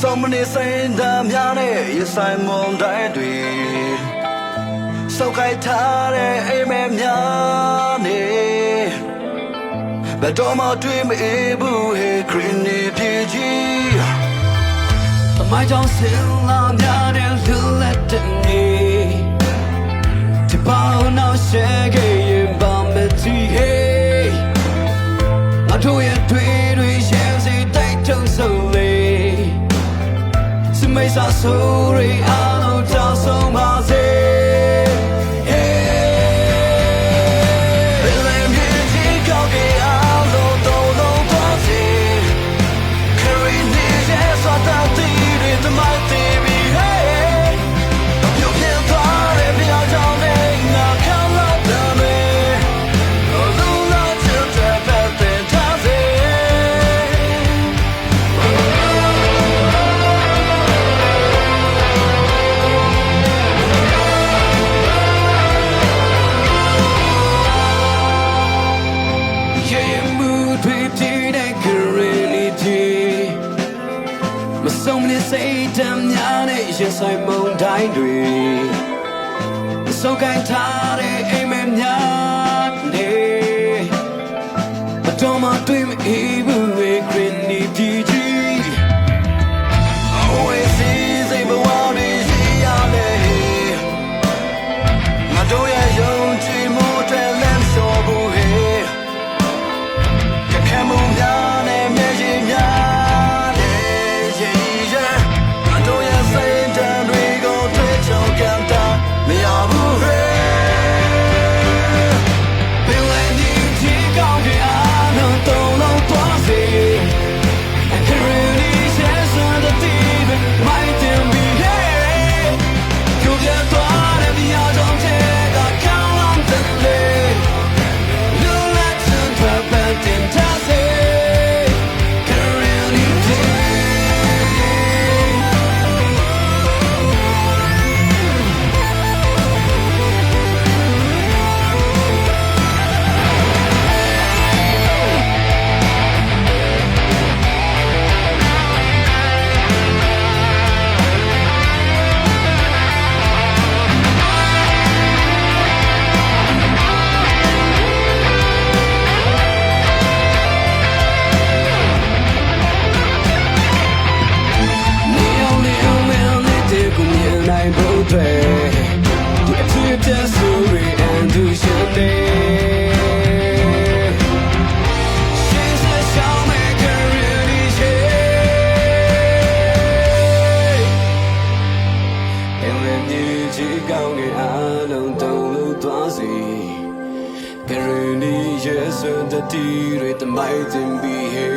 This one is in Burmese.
ဆုံးမနေစိန်တမ်းများနဲ့ရဆိုင်မုံတိုင်းတွေစောက်ခိုက်ထားတဲ့အိမ်မဲများနေဘယ်တော့မှတွေ့မအေးဘူးဟဲ့ခရင်နေပြေကြီးသမိုင်းကြောင့်ဆင်လာများ စမိ ဆုံးမစိတ်တမ်းများနဲ့ရင်ဆိုင်မုန်တိုင်းတွေမဆုံးကိုင်းထားတဲ့အိမ်မက်များနေမတော်မတွေ့မအေးဘူး granny ပြည်ကြီး Always ကြီးကောင်းတဲ့အားလုံးတုံးလို့သွားစီ Guarantee yes and the tea တွေတမိုက်တင်ပြီး hey